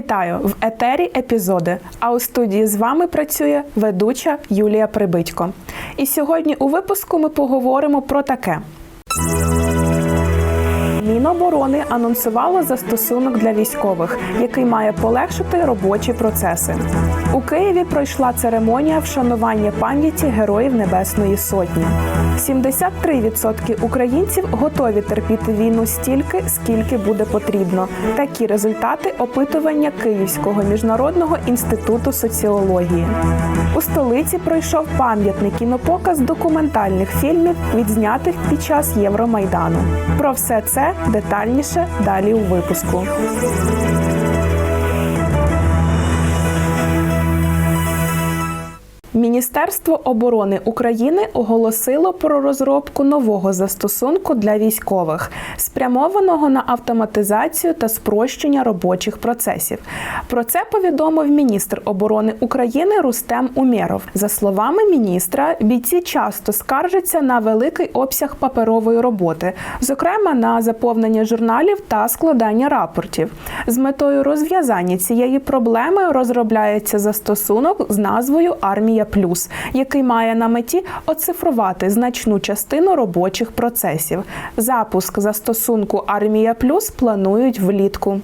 Вітаю в етері епізоди. А у студії з вами працює ведуча Юлія Прибитько. І сьогодні у випуску ми поговоримо про таке. Міноборони анонсувало застосунок для військових, який має полегшити робочі процеси. У Києві пройшла церемонія вшанування пам'яті Героїв Небесної Сотні. 73% українців готові терпіти війну стільки, скільки буде потрібно. Такі результати опитування Київського міжнародного інституту соціології. У столиці пройшов пам'ятний кінопоказ документальних фільмів, відзнятих під час Євромайдану. Про все це детальніше далі у випуску. Міністерство оборони України оголосило про розробку нового застосунку для військових, спрямованого на автоматизацію та спрощення робочих процесів. Про це повідомив міністр оборони України Рустем Умєров. За словами міністра, бійці часто скаржаться на великий обсяг паперової роботи, зокрема на заповнення журналів та складання рапортів. З метою розв'язання цієї проблеми розробляється застосунок з назвою Армія Плюс, який має на меті оцифрувати значну частину робочих процесів. Запуск застосунку Армія Плюс планують влітку.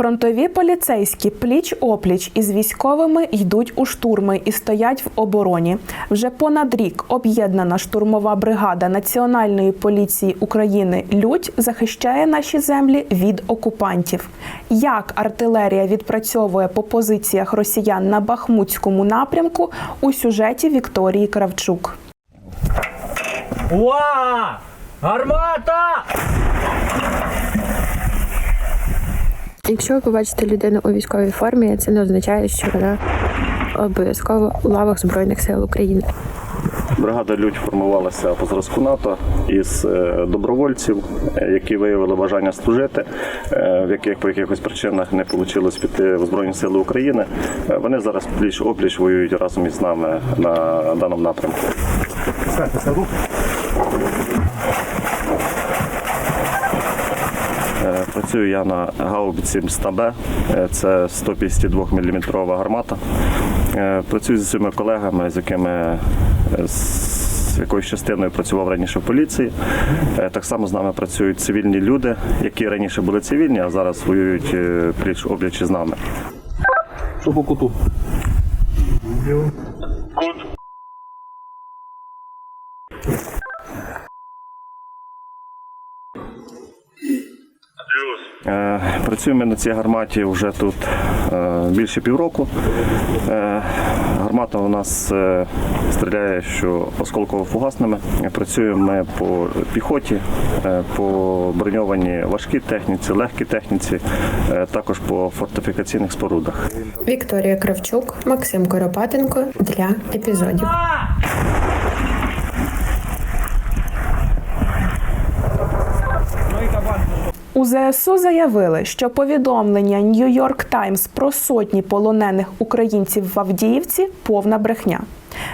Фронтові поліцейські пліч опліч із військовими йдуть у штурми і стоять в обороні. Вже понад рік об'єднана штурмова бригада Національної поліції України Людь захищає наші землі від окупантів. Як артилерія відпрацьовує по позиціях росіян на Бахмутському напрямку у сюжеті Вікторії Кравчук. Уа! Гармата! Якщо ви побачите людину у військовій формі, це не означає, що вона обов'язково у лавах Збройних сил України. Бригада Людь формувалася по зразку НАТО із е, добровольців, е, які виявили бажання служити, е, в яких по якихось причинах не вийшло піти в Збройні Сили України. Вони зараз пліч опліч воюють разом із нами на даному напрямку. Працюю я на гаубиці 100Б, Е, це 152 мм гармата. Е, Працюю зі своїми колегами, з якими е, з якоюсь частиною працював раніше в поліції. Так само з нами працюють цивільні люди, які раніше були цивільні, а зараз воюють пліч обліч з нами. Що по куту? Е, Працюємо на цій гарматі вже тут е, більше півроку. Е, Гармата у нас е, стріляє що осколково-фугасними. Працюємо ми по піхоті, по броньованій важкій техніці, легкій техніці, також по фортифікаційних спорудах. Вікторія Кравчук, Максим Коропатенко для епізодів. У ЗСУ заявили, що повідомлення New York Times про сотні полонених українців в Авдіївці повна брехня.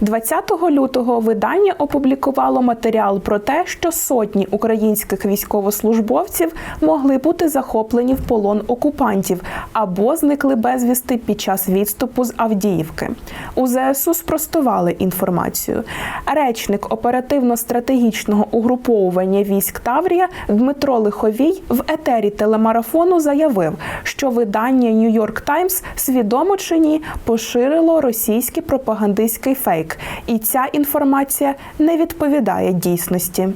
20 лютого видання опублікувало матеріал про те, що сотні українських військовослужбовців могли бути захоплені в полон окупантів або зникли безвісти під час відступу з Авдіївки. У ЗСУ спростували інформацію. Речник оперативно-стратегічного угруповування військ Таврія Дмитро Лиховій в етері телемарафону заявив, що видання York Times свідомо чи ні поширило російський пропагандистський фейк, і ця інформація не відповідає дійсності.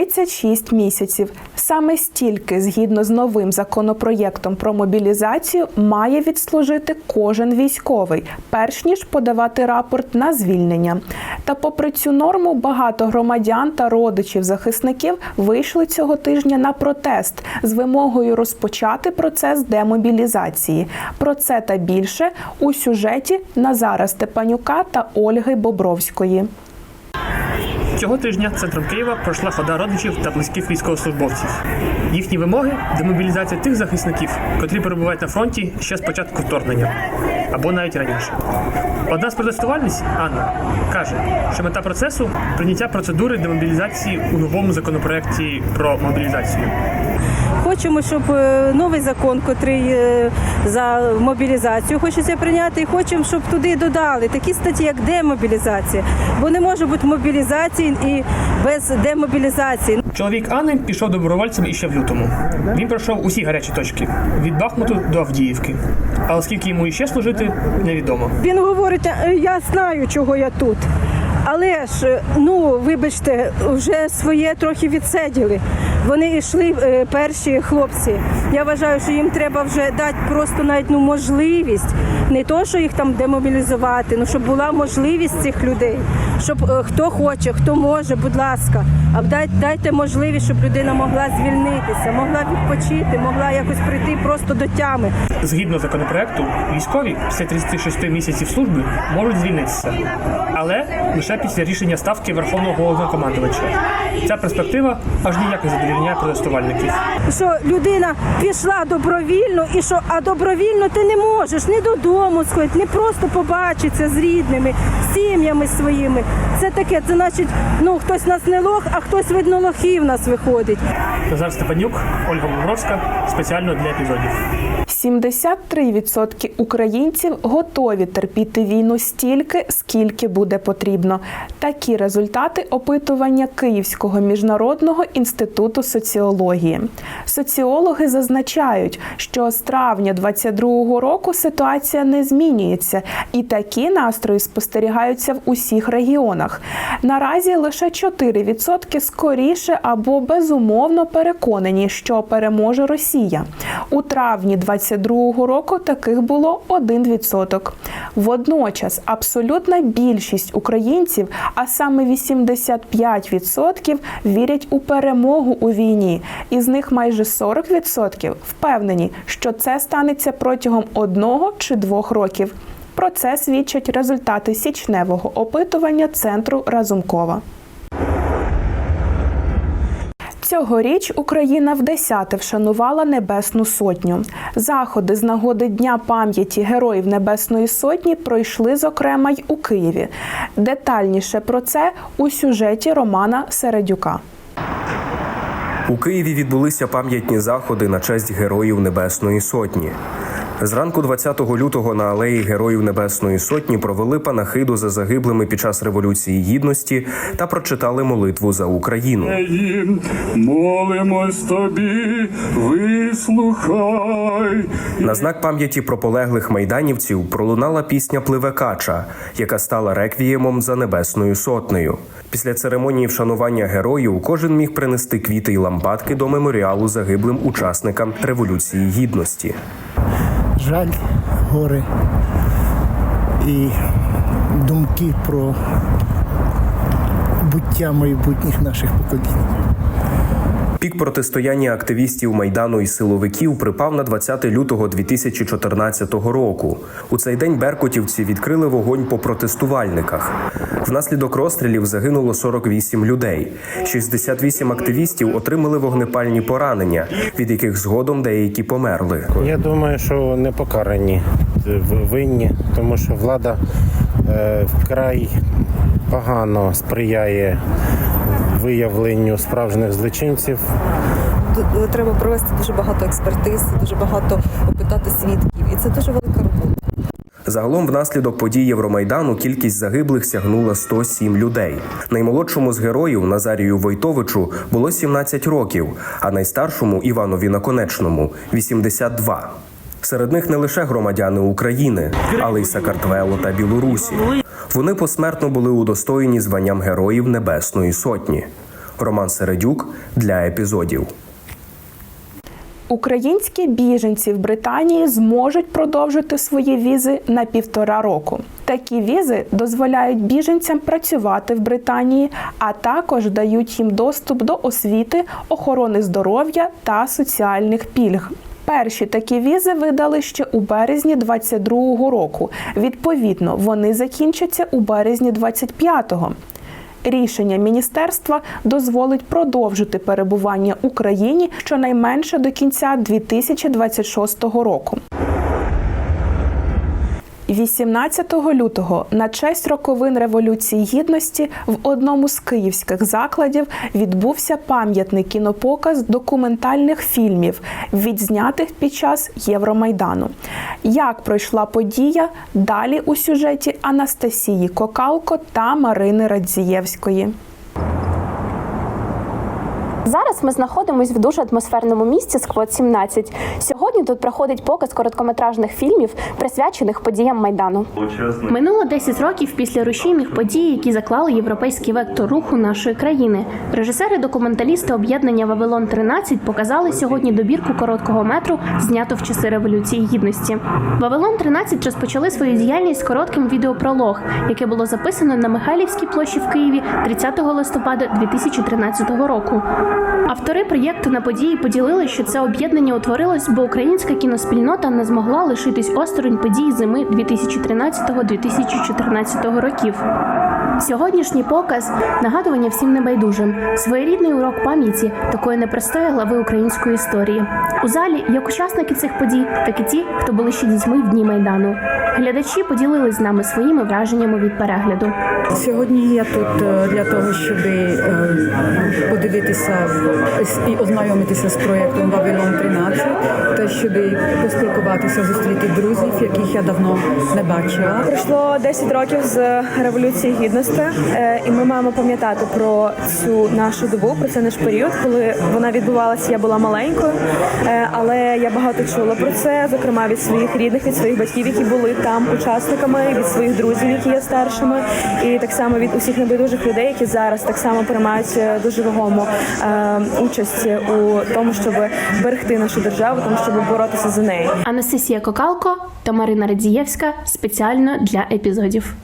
36 місяців. Саме стільки, згідно з новим законопроєктом про мобілізацію, має відслужити кожен військовий, перш ніж подавати рапорт на звільнення. Та, попри цю норму, багато громадян та родичів захисників вийшли цього тижня на протест з вимогою розпочати процес демобілізації. Про це та більше у сюжеті Назара Степанюка та Ольги Бобровської. Цього тижня центром Києва пройшла хода родичів та близьких військовослужбовців. Їхні вимоги демобілізація тих захисників, котрі перебувають на фронті ще з початку вторгнення. або навіть раніше. Одна з протестувальниць Анна каже, що мета процесу прийняття процедури демобілізації у новому законопроекті про мобілізацію. Хочемо, щоб е, новий закон, котрий е, за мобілізацію хочеться прийняти, і хочемо, щоб туди додали такі статті, як демобілізація. Бо не може бути мобілізації і без демобілізації. Чоловік Анни пішов добровольцем іще в лютому. Він пройшов усі гарячі точки від Бахмуту до Авдіївки. Але скільки йому іще служити, невідомо. Він говорить, «Е, я знаю, чого я тут. Але ж, ну вибачте, вже своє трохи відсиділи. Вони йшли е, перші хлопці. Я вважаю, що їм треба вже дати просто навіть ну можливість, не то, що їх там демобілізувати, ну щоб була можливість цих людей, щоб е, хто хоче, хто може, будь ласка, а дайте, дайте можливість, щоб людина могла звільнитися, могла відпочити, могла якось прийти просто до тями. Згідно законопроекту, військові після 36 місяців служби можуть звільнитися, але лише після рішення ставки Верховного Головнокомандувача. Ця перспектива аж ніяк не задовільняє протестувальників. що людина пішла добровільно, і що а добровільно ти не можеш не додому сходити, не просто побачитися з рідними, з сім'ями своїми. Це таке, це значить, ну хтось нас не лох, а хтось видно лохів нас виходить. Назар Степанюк, Ольга Бобровська спеціально для епізодів. 73% українців готові терпіти війну стільки, скільки буде потрібно. Такі результати опитування Київського міжнародного інституту соціології. Соціологи зазначають, що з травня 2022 року ситуація не змінюється, і такі настрої спостерігаються в усіх регіонах. Наразі лише 4% скоріше або безумовно переконані, що переможе Росія. У травні 22 року таких було 1%. Водночас абсолютна більшість українців, а саме 85% вірять у перемогу у війні. Із них майже 40% впевнені, що це станеться протягом одного чи двох років. Про це свідчать результати січневого опитування центру Разумкова. Цьогоріч Україна вдесяте вшанувала Небесну Сотню. Заходи з нагоди Дня пам'яті Героїв Небесної Сотні пройшли, зокрема, й у Києві. Детальніше про це у сюжеті Романа Середюка. У Києві відбулися пам'ятні заходи на честь героїв Небесної Сотні. Зранку 20 лютого на алеї Героїв Небесної Сотні провели панахиду за загиблими під час революції гідності та прочитали молитву за Україну. молимось тобі, вислухай. На знак пам'яті про полеглих майданівців пролунала пісня Пливе кача, яка стала реквіємом за небесною сотнею. Після церемонії вшанування героїв кожен міг принести квіти й лампадки до меморіалу загиблим учасникам революції гідності. Жаль, горе і думки про буття майбутніх наших поколінь. Пік протистояння активістів майдану і силовиків припав на 20 лютого 2014 року. У цей день беркутівці відкрили вогонь по протестувальниках. Внаслідок розстрілів загинуло 48 людей. 68 активістів отримали вогнепальні поранення, від яких згодом деякі померли. Я думаю, що не покарані е, винні, тому що влада е, вкрай погано сприяє виявленню справжніх злочинців. Треба провести дуже багато експертиз, дуже багато опитати свідків, і це дуже велика. Загалом, внаслідок подій Євромайдану, кількість загиблих сягнула 107 людей. Наймолодшому з героїв Назарію Войтовичу було 17 років, а найстаршому Іванові Наконечному 82. Серед них не лише громадяни України, але й Сакартвело та Білорусі. Вони посмертно були удостоєні званням Героїв Небесної Сотні. Роман Середюк для епізодів. Українські біженці в Британії зможуть продовжити свої візи на півтора року. Такі візи дозволяють біженцям працювати в Британії, а також дають їм доступ до освіти, охорони здоров'я та соціальних пільг. Перші такі візи видали ще у березні 22-го року. Відповідно, вони закінчаться у березні 25-го. Рішення міністерства дозволить продовжити перебування Україні щонайменше до кінця 2026 року. 18 лютого на честь роковин Революції Гідності в одному з київських закладів відбувся пам'ятний кінопоказ документальних фільмів, відзнятих під час Євромайдану. Як пройшла подія? Далі у сюжеті Анастасії Кокалко та Марини Радзієвської. Зараз ми знаходимося в дуже атмосферному місці Сквот 17. Сьогодні тут проходить показ короткометражних фільмів, присвячених подіям майдану. Минуло 10 років після рушійних подій, які заклали європейський вектор руху нашої країни. Режисери-документалісти об'єднання Вавилон 13 показали сьогодні добірку короткого метру, знято в часи революції гідності. Вавилон 13 розпочали свою діяльність коротким відеопролог, яке було записано на Михайлівській площі в Києві 30 листопада 2013 року. Автори проєкту на події поділили, що це об'єднання утворилось, бо українська кіноспільнота не змогла лишитись осторонь подій зими 2013-2014 років. Сьогоднішній показ нагадування всім небайдужим, своєрідний урок пам'яті такої непростої глави української історії. У залі як учасники цих подій, так і ті, хто були ще дітьми в дні майдану. Глядачі поділились з нами своїми враженнями від перегляду. Сьогодні я тут е, для того, щоб е, подивитися і ознайомитися з проєктом Вавилон 13, та щоб поспілкуватися, зустріти друзів, яких я давно не бачила. Пройшло 10 років з революції гідності, е, і ми маємо пам'ятати про цю нашу добу, про цей наш період, коли вона відбувалася. Я була маленькою, е, але я багато чула про це, зокрема від своїх рідних, від своїх батьків, які були там учасниками, від своїх друзів, які є старшими, і так само від усіх небайдужих людей, які зараз так само приймають е, дуже вагому е, участь у тому, щоб берегти нашу державу, тому щоб боротися за неї. Анастасія Кокалко та Марина Радзієвська спеціально для епізодів.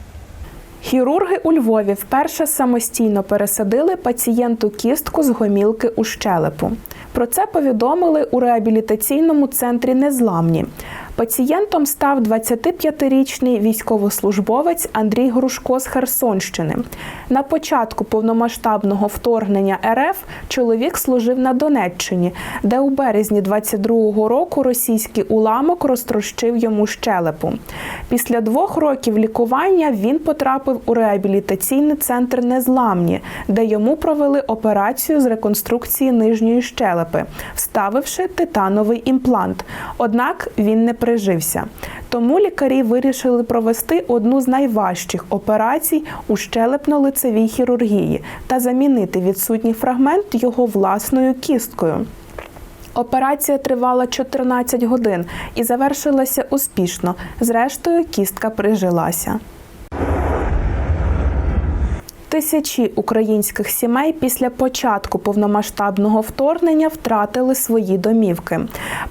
Хірурги у Львові вперше самостійно пересадили пацієнту кістку з гомілки у щелепу. Про це повідомили у реабілітаційному центрі Незламні. Пацієнтом став 25-річний військовослужбовець Андрій Грушко з Херсонщини. На початку повномасштабного вторгнення РФ чоловік служив на Донеччині, де у березні 22-го року російський уламок розтрощив йому щелепу. Після двох років лікування він потрапив у реабілітаційний центр Незламні, де йому провели операцію з реконструкції нижньої щелепи, вставивши титановий імплант. Однак він не прижився. Тому лікарі вирішили провести одну з найважчих операцій у щелепно-лицевій хірургії та замінити відсутній фрагмент його власною кісткою. Операція тривала 14 годин і завершилася успішно. Зрештою, кістка прижилася. Тисячі українських сімей після початку повномасштабного вторгнення втратили свої домівки.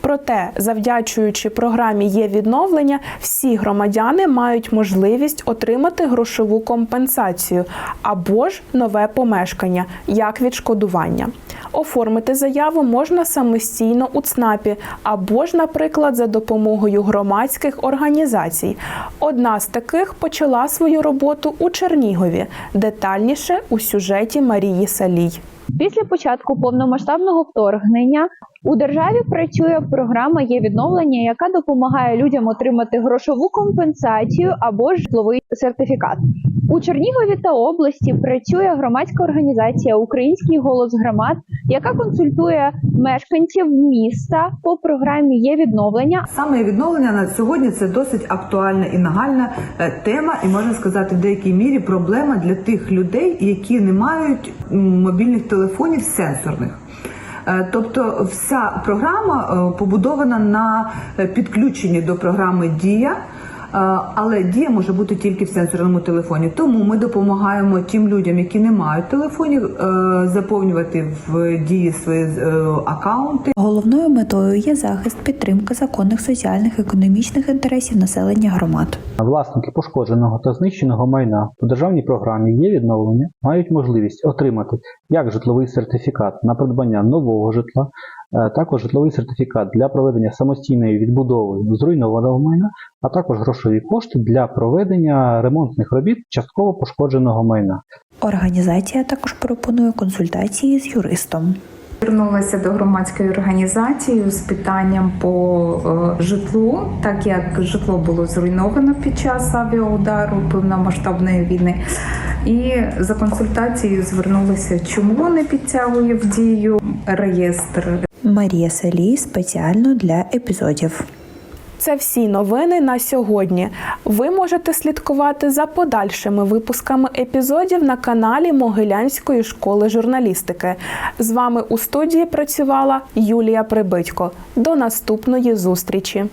Проте, завдячуючи програмі є відновлення, всі громадяни мають можливість отримати грошову компенсацію або ж нове помешкання як відшкодування. Оформити заяву можна самостійно у ЦНАПі або ж, наприклад, за допомогою громадських організацій. Одна з таких почала свою роботу у Чернігові. Детальніше у сюжеті Марії Салій. Після початку повномасштабного вторгнення у державі працює програма є відновлення, яка допомагає людям отримати грошову компенсацію або житловий сертифікат. У Чернігові та області працює громадська організація Український голос громад, яка консультує мешканців міста по програмі є відновлення. Саме відновлення на сьогодні це досить актуальна і нагальна е, тема, і можна сказати, в деякій мірі проблема для тих людей, які не мають мобільних телефонів сенсорних. Е, Тобто вся програма е, побудована на підключенні до програми Дія. Але дія може бути тільки в сенсорному телефоні. Тому ми допомагаємо тим людям, які не мають телефонів, е, заповнювати в дії свої е, акаунти. Головною метою є захист, підтримка законних соціальних економічних інтересів населення громад. Власники пошкодженого та знищеного майна по державній програмі є відновлення, мають можливість отримати як житловий сертифікат на придбання нового житла, також житловий сертифікат для проведення самостійної відбудови зруйнованого майна, а також грошові кошти для проведення ремонтних робіт частково пошкодженого майна. Організація також пропонує консультації з юристом. Звернулася до громадської організації з питанням по е, житлу, так як житло було зруйновано під час авіаудару повномасштабної війни. І за консультацією звернулася, чому не підтягує в дію реєстр Марія Салій спеціально для епізодів. Це всі новини на сьогодні. Ви можете слідкувати за подальшими випусками епізодів на каналі Могилянської школи журналістики. З вами у студії працювала Юлія Прибитько. До наступної зустрічі.